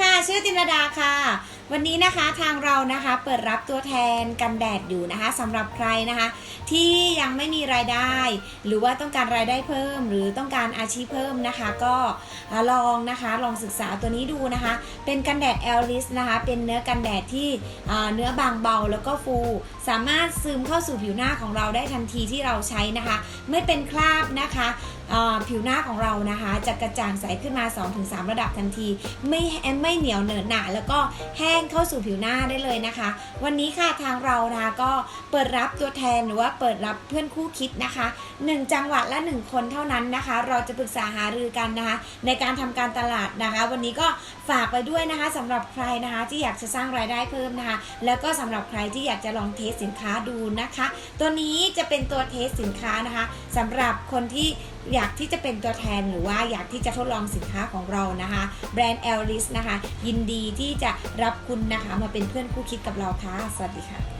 ค่ะ ชื่อจินดาค่ะ วันนี้นะคะทางเรานะคะเปิดรับตัวแทนกันแดดอยู่นะคะสำหรับใครนะคะ ที่ยังไม่มีรายได้ หรือว่าต้องการรายได้เพิ่ม หรือต้องการอาชีพเพิ่มนะคะ ก็ลองนะคะลองศึกษาตัวนี้ดูนะคะ เป็นกันแดดแอลลิสนะคะเป็นเนื้อกันแดดที่เนื้อบางเบาแล้วก็ฟู สามารถซึมเข้าสู่ผิวหน้าของเราได้ทันทีที่เราใช้นะคะ ไม่เป็นคราบนะคะ ผิวหน้าของเรานะคะ จะกระจ่างใสขึ้นมา 2-3 ระดับทันที ไม่ไม่เหนียวเหนอะหนะแล้วก็แห้งเข้าสู่ผิวหน้าได้เลยนะคะ วันนี้ค่ะทางเรานะคะก็เปิดรับตัวแทนหรือว่าเปิดรับเพื่อนคู่คิดนะคะ 1 จังหวัดละ 1 คนเท่านั้นนะคะ เราจะปรึกษาหารือกันนะคะ ในการทำการตลาดนะคะ วันนี้ก็ฝากไปด้วยนะคะสำหรับใครนะคะที่อยากจะสร้างรายได้เพิ่มนะคะ แล้วก็สำหรับใครที่อยากจะลองเทสสินค้าดูนะคะ ตัวนี้จะเป็นตัวเทสสินค้านะคะสำหรับคนที่ อยากที่จะเป็นตัวแทนหรือว่าอยากที่จะทดลองสินค้าของเรานะคะแบรนด์ e l r i s นะคะ ยินดีที่จะรับคุณนะคะมาเป็นเพื่อนคู่คิดกับเราค่ะ สวัสดีค่ะ